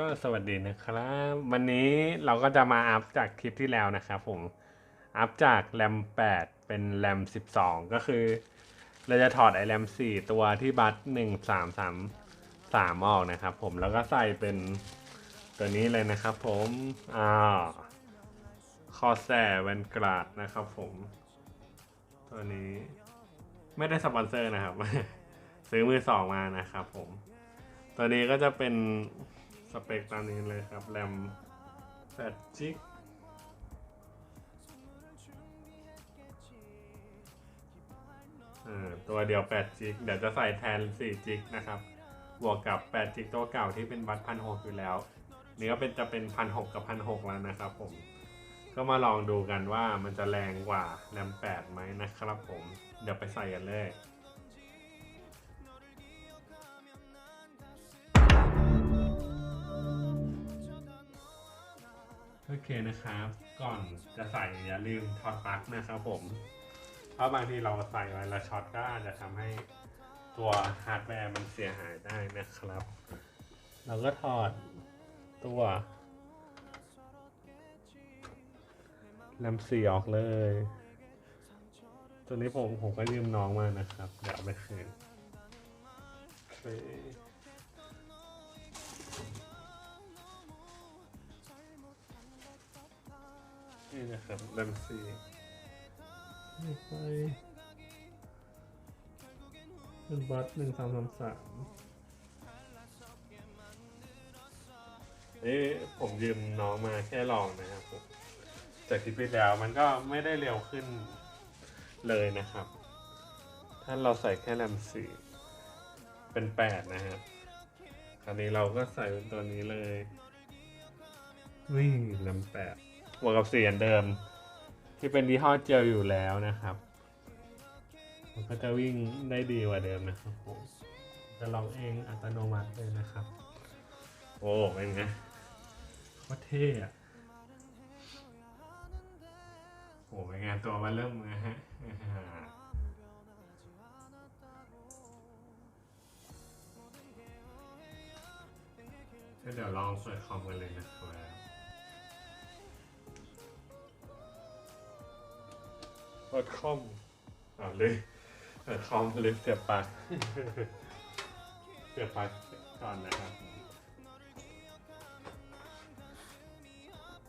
ก็สวัสดีนะครับ วันนี้เราก็จะมาอัพจากคลิปที่แล้วนะครับผม อัพจากแรม8 เป็นแรม12 ก็คือ เราจะถอดไอแรม4 ตัวที่บัต1333 ออกนะครับผมแล้วก็ใส่เป็นตัวนี้เลยนะครับผมอ่าคอแซแวนกราดนะครับผม ตัวนี้ไม่ได้สปอนเซอร์นะครับ ซื้อมือสองมานะครับผม ตัวนี้ก็จะเป็น สเปคตามนี้เลยครับแรม8จิกอ่าตัวเดียว8จิกเดี๋ยวจะใส่แทน4จิกนะครับ บวกกับ8จิกตัวเก่าที่เป็นบัตพันหกอยู่แล้ว นี่ก็เป็นจะเป็นพันหกกับพันหกแล้วนะครับผม ก็มาลองดูกันว่ามันจะแรงกว่าแรม8ไหมนะครับผม เดี๋ยวไปใส่กันเลย โอเคนะครับ ก่อนจะใส่อย่าลืมถอดปลั๊กนะครับผม เพราะบางทีเราใส่ไว้แล้วช็อตก็อาจจะทำให้ตัวฮาร์ดแวร์มันเสียหายได้นะครับ เราก็ถอดตัวแรมสีออกเลย ตัวนี้ผมผมก็ยืมน้องมานะครับ เดี๋ยวเอาไปคืน นี่นะครับแรมซีนี่ไปเป็นบัตหนึ่งสามสามสามนี่ผมยืมน้องมาแค่ลองนะครับผมจากที่ไปแล้วมันก็ไม่ได้เร็วขึ้นเลยนะครับ ถ้าเราใส่แค่แรมสี่เป็นแปดนะครับ คราวนี้เราก็ใส่เป็นตัวนี้เลยนี่แรมแปดบ วกกับเสียงเดิม ที่เป็นยี่ห้อเจลอยู่แล้วนะครับ มันก็จะวิ่งได้ดีกว่าเดิมนะครับผมจะลองเองอัตโนมัติเลยนะครับ โอ้เป็นไงโคตรเท่อะโอ้เป็นไงตัวมันเริ่มนะฮะอ่าก็เดี๋ยวลองเปิดคอมกันเลยนะครับ เปิดคอมอ่าเลยเปิดคอมลิฟเสียบปลั๊กเสียบปลั๊กก่อนนะครับ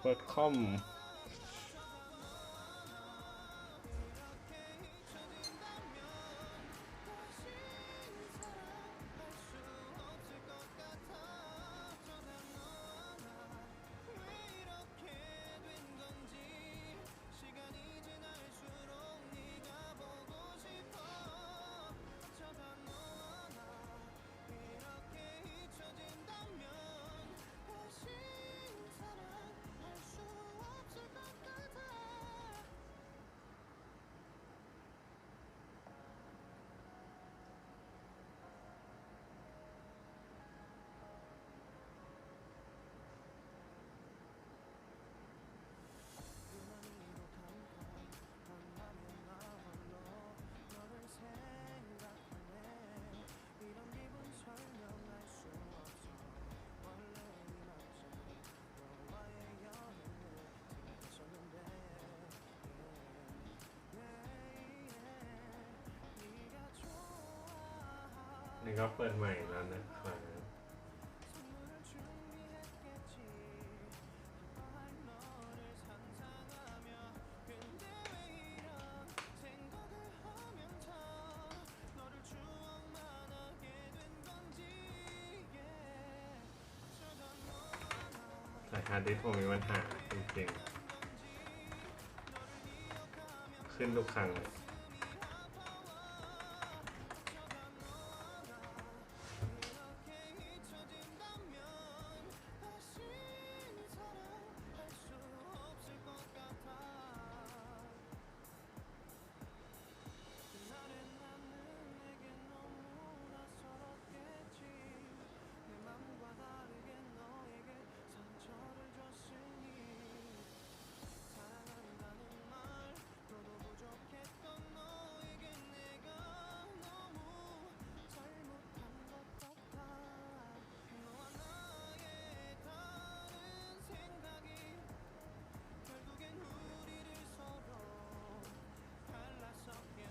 เปิดคอม ก็เปิดใหม่แล้วนะครับสายฮาร์ดดิสก์ผมมีปัญหาจริงๆขึ้นทุกครั้งเลย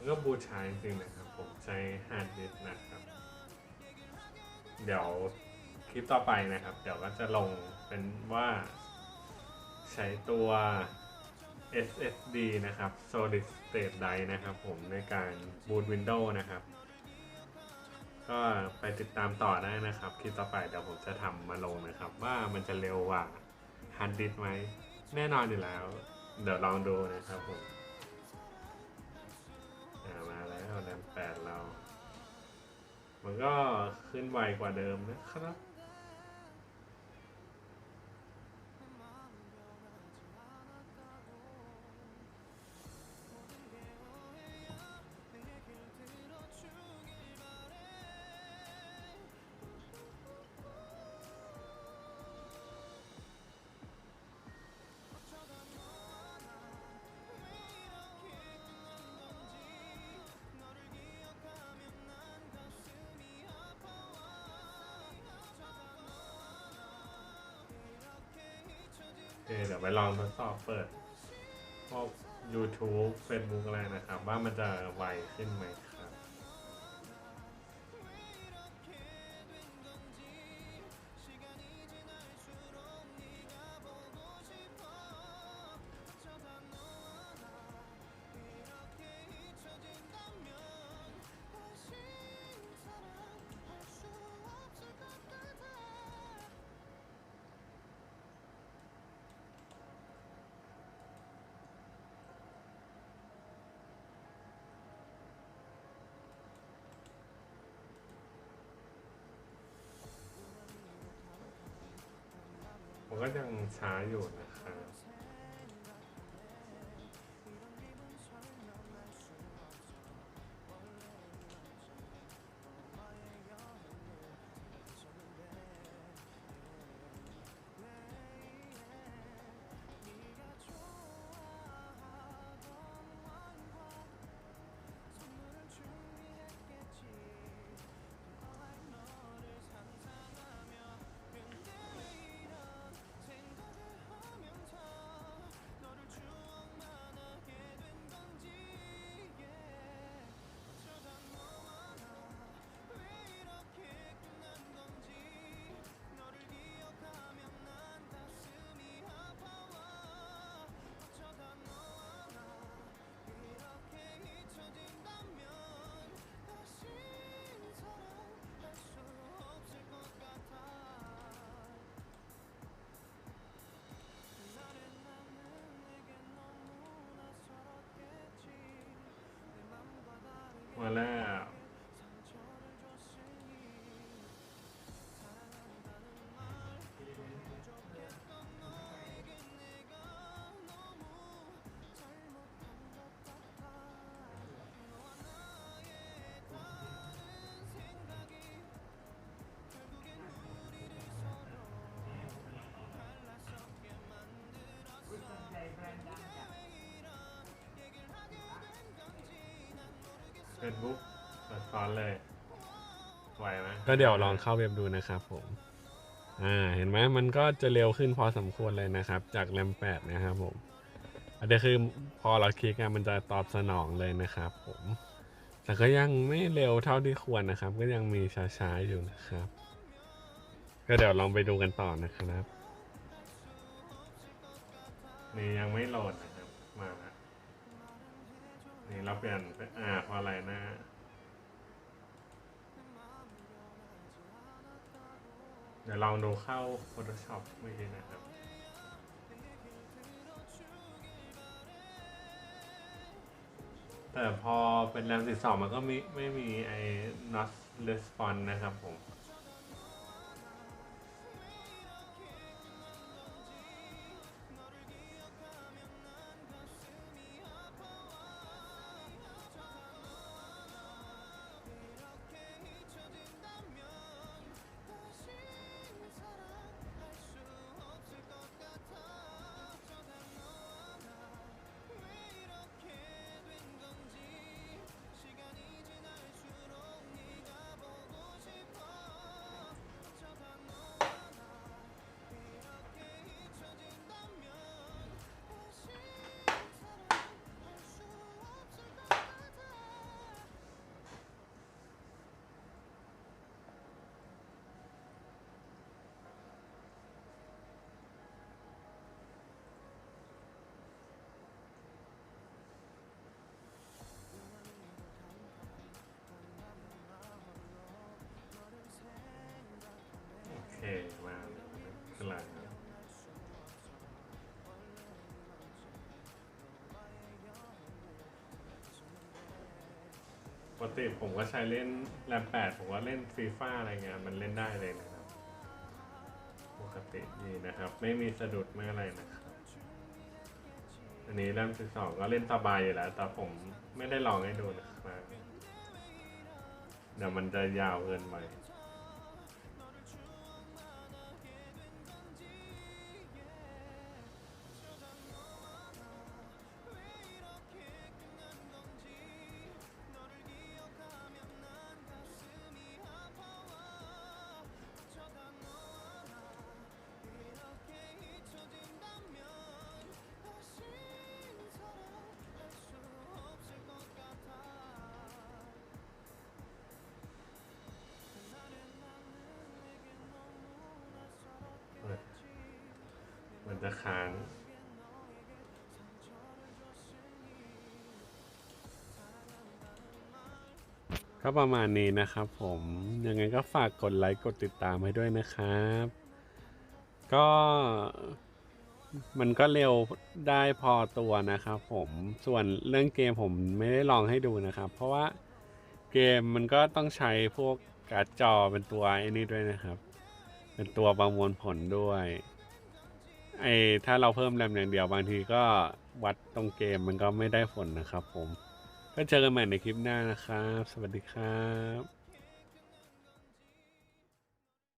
ก็บูชาจริงๆนะครับ ผมใช้ฮาร์ดดิสก์นะครับ เดี๋ยวคลิปต่อไปนะครับ เดี๋ยวก็จะลงเป็นว่าใช้ตัว SSD นะครับ Solid State Drive นะครับผมในการ boot Windows นะครับ ก็ไปติดตามต่อได้นะครับ คลิปต่อไปเดี๋ยวผมจะทำมาลงนะครับ ว่ามันจะเร็วกว่าฮาร์ดดิสก์ไหม แน่นอนอยู่แล้ว เดี๋ยวลองดูนะครับผม มันก็ขึ้นไวกว่าเดิมนะครับ เดี๋ยวไปลองทดสอบเปิดพวก YouTube Facebook อะไรนะครับ ว่ามันจะไวขึ้นไหม ก็ยังช้าอยู่นะครั บ มาแล้วเฟซบุ๊กเปิดซ้อนเลยไหวไหมก็เดี๋ยวลองเข้าเว็บดูนะครับผม อ่า เห็นไหมมันก็จะเร็วขึ้นพอสมควรเลยนะครับ จากแรมแปดนะครับผม อันนี้คือพอเราคลิกอะมันจะตอบสนองเลยนะครับผม แต่ก็ยังไม่เร็วเท่าที่ควรนะครับ ก็ยังมีช้าๆอยู่นะครับ ก็เดี๋ยวลองไปดูกันต่อนะครับ นี่ยังไม่โหลดนะครับ มาแล้ว นี่เราเปลี่ยนเป็นอ่าเพราะอะไรนะเดี๋ยวลองดูเข้า Photoshop เมื่อกี้นะครับ แต่พอเป็นแรมสิบสองมันก็ไม่ไม่มีไอ้ not response นะครับผม กติผมก็ใช้เล่นแรมแปดผมว่าเล่นฟีฟ่าอะไรเงี้ยมันเล่นได้เลยนะครับ ปกติดีนะครับ ไม่มีสะดุดไม่อะไรนะครับอันนี้แรมสิบสองก็เล่นสบายอยู่แล้ว แต่ผมไม่ได้ลองให้ดูนะครับเดี๋ยวมันจะยาวเกินไป จะค้างก็ประมาณนี้นะครับผมยังไงก็ฝากกดไลค์กดติดตามให้ด้วยนะครับ ก็มันก็เร็วได้พอตัวนะครับผมส่วนเรื่องเกมผมไม่ได้ลองให้ดูนะครับ เพราะว่าเกมมันก็ต้องใช้พวกการ์ดจอเป็นตัวไอ้นี่ด้วยนะครับ เป็นตัวประมวลผลด้วย ไอถ้าเราเพิ่มแรมอย่างเดียวบางทีก็วัดตรงเกมมันก็ไม่ได้ผลนะครับผม ก็เจอกันใหม่ในคลิปหน้านะครับ สวัสดีครับ